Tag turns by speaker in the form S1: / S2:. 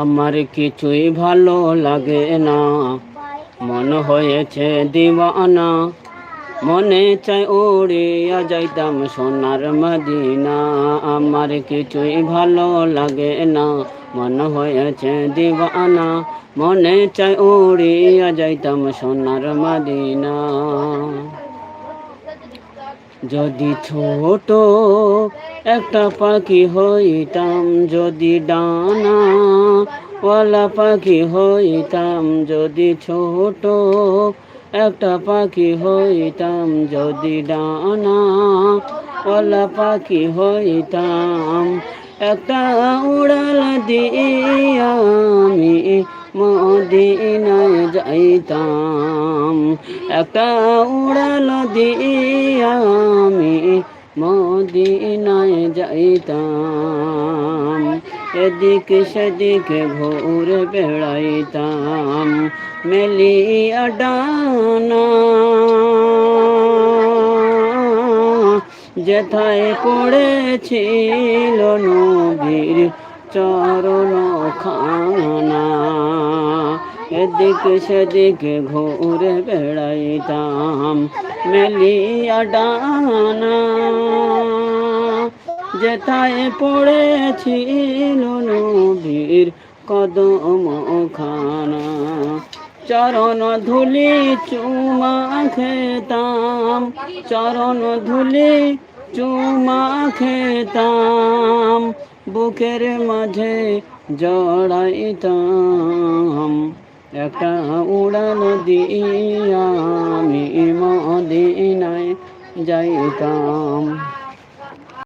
S1: আমার কিছুই ভালো লাগে না। মন হয়েছে দিওয়ানা মনে চাই উড়িয়া যাইতাম সোনার মদিনা। আমার কিছুই ভালো লাগে না, মন হয়েছে দিওয়ানা মনে চাই উড়িয়া যাইতাম সোনার মদিনা। যদি ছোট একটা পাখি হইতাম, যদি ডানা ওয়ালা পাখি হইতাম, যদি ছোট একটা পাখি হইতাম, যদি ডানা ওয়ালা পাখি হইতাম, একটা উড়াল দিয়া আমি মদিনায় যাইতাম, একটা উড়াল দিয়া আমি মদিনায় যাইতাম এদিক সেদিক ঘুরে বেড়াইতাম মেলিয়া ডানা যেথায় পড়েছিল নবীর চরণ খানা এদিক সেদিক ঘুরে বেড়াইতাম মেলিয়া ডানা যেথায় পড়েছিল নবীর কদম খানা। চরণ ধুলি চুমা খেতাম, চরণ ধুলি চুমা খেতাম, বুকের মাঝে জড়াইতাম। একটা উড়ান দিয়া আমি মদিনায় যাইতাম।